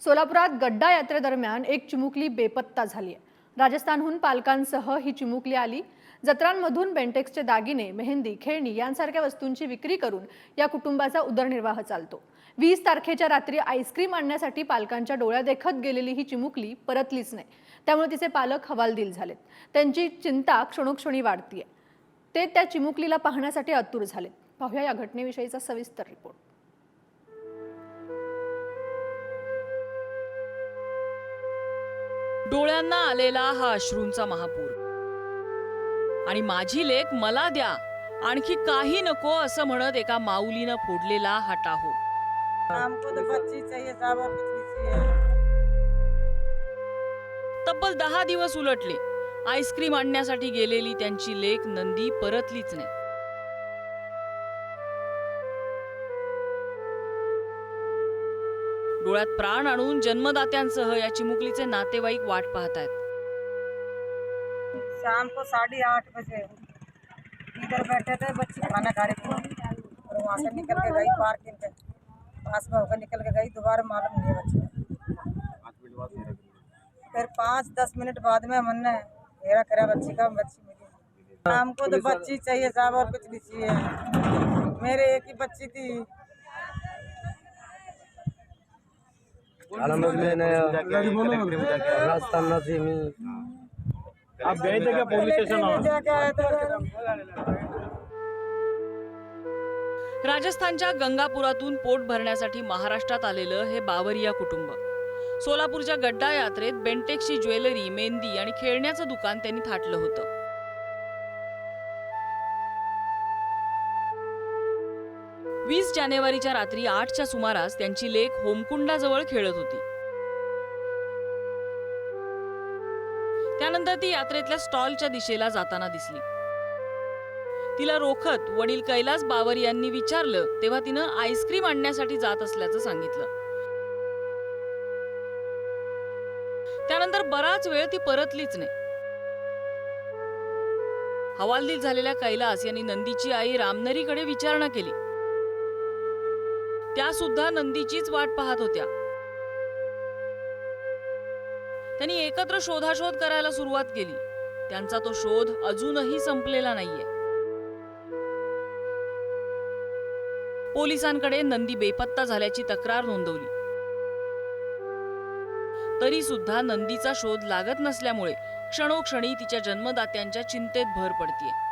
सोलापुरात गड्डा यात्रेदरम्यान एक चिमुकली बेपत्ता झाली आहे. राजस्थानहून पालकांसह ही चिमुकली आली. जत्रांमधून बेंटेक्सचे दागिने मेहंदी खेळणी यांसारख्या वस्तूंची विक्री करून या कुटुंबाचा उदरनिर्वाह चालतो. वीस तारखेच्या रात्री आईस्क्रीम आणण्यासाठी पालकांच्या डोळ्या देखत गेलेली ही चिमुकली परतलीच नाही. त्यामुळे तिचे पालक हवालदिल झालेत. त्यांची चिंता क्षणोक्षणी वाढतीये. ते त्या चिमुकलीला पाहण्यासाठी आतुर झालेत. पाहूया या घटनेविषयीचा सविस्तर रिपोर्ट डोळ्यांना आलेला हा अश्रूंचा महापूर. आणि माझी लेख मला द्या आणखी काही नको असं म्हणत एका माऊलीनं फोडलेला हा टाहो. तब्बल दहा दिवस उलटले. आईस्क्रीम आणण्यासाठी गेलेली त्यांची लेख नंदी परतलीच नाही. डोळ्यात प्राण आणून जन्मदात्यांसह या चिमुकलीचे नातेवाईक वाट पाहतायत. शाम को साढ़े आठ बजे इधर बैठे थे बच्ची खाना खा रही थी। और वहाँ से निकल के गई पार्किंग के पास में होकर निकल के गई दोबारा मालूम नहीं बच्ची फिर पाँच दस मिनट बाद में हमने घेरा करा बच्ची का बच्ची मिली। हमको तो बच्ची चाहिए साहब और कुछ नहीं चाहिए। मेरे एक ही बच्ची थी। में आप गए थे क्या पुलिस स्टेशन और जाके आए थे राजस्थानच्या गंगापुरातून पोट भरण्यासाठी महाराष्ट्रात आलेलं हे बावरिया कुटुंब. सोलापूरच्या गड्डा यात्रेत बेंटेक्सची ज्वेलरी मेहंदी आणि खेळण्याचं दुकान त्यांनी थाटलं होतं. वीस जानेवारीच्या रात्री आठच्या सुमारास त्यांची लेक होमकुंडाजवळ खेळत होती. त्यानंतर ती यात्रेतल्या स्टॉलच्या दिशेला जाताना दिसली. तिला रोखत वडील कैलास बावर यांनी विचारलं तेव्हा तिनं आईस्क्रीम आणण्यासाठी जात असल्याचं सांगितलं. त्यानंतर बराच वेळ ती परतलीच नाही. हवालदिल झालेल्या कैलास यांनी नंदीची आई रामनरीकडे विचारणा केली. त्या सुद्धा नंदीचीच वाट पाहत होत्या. त्यांनी एकत्र शोधाशोध करायला सुरुवात केली. त्यांचा तो शोध अजूनही संपलेला नाहीये. पोलिसांकडे नंदी बेपत्ता झाल्याची तक्रार नोंदवली. तरी सुद्धा नंदीचा शोध लागत नसल्यामुळे क्षणोक्षणी तिच्या जन्मदात्यांच्या चिंतेत भर पडतीये.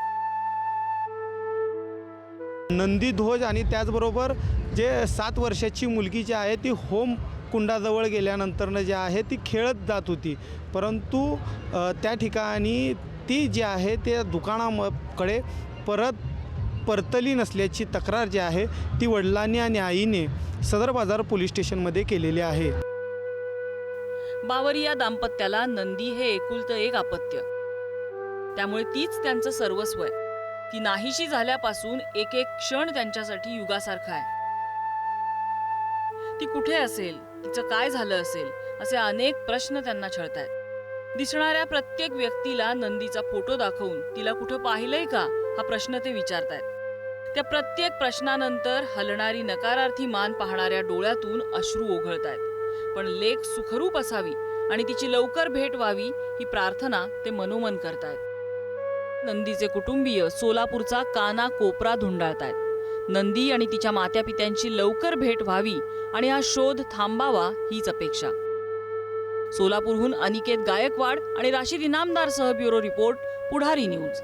नंदी ध्वज आणि त्याचबरोबर जे सात वर्षाची मुलगी जी आहे ती होम कुंडाजवळ गेल्यानंतरनं जे आहे ती खेळत जात होती. परंतु त्या ठिकाणी ती जी आहे त्या दुकानाकडे परत परतली नसल्याची तक्रार जी आहे ती वडिलांनी आणि आईने सदर बाजार पोलीस स्टेशनमध्ये केलेली आहे. बावरिया दाम्पत्याला नंदी हे एकुलतं एक अपत्य त्यामुळे तीच त्यांचं सर्वस्व आहे. ती नाहीशी झाल्यापासून एक एक क्षण त्यांच्यासाठी युगासारखा आहे. ती कुठे असेल? तिचं काय झालं असेल? असे अनेक प्रश्न त्यांना छळतायत. दिसणाऱ्या प्रत्येक व्यक्तीला नंदीचा फोटो दाखवून तिला कुठं पाहिलंय का? हा प्रश्न ते विचारतायत. त्या प्रत्येक प्रश्नानंतर हलणारी नकारार्थी मान पाहणाऱ्या डोळ्यातून अश्रू ओघळतायत. पण लेख सुखरूप असावी आणि तिची लवकर भेट व्हावी ही प्रार्थना ते मनोमन करतायत. नंदीचे कुटुंबीय सोलापूरचा काना कोपरा धुंडाळतायत. नंदी आणि तिच्या मात्यापित्यांची लवकर भेट व्हावी आणि हा शोध थांबावा हीच अपेक्षा. सोलापूरहून अनिकेत गायकवाड आणि राशीद इनामदार सह ब्युरो रिपोर्ट पुढारी न्यूज.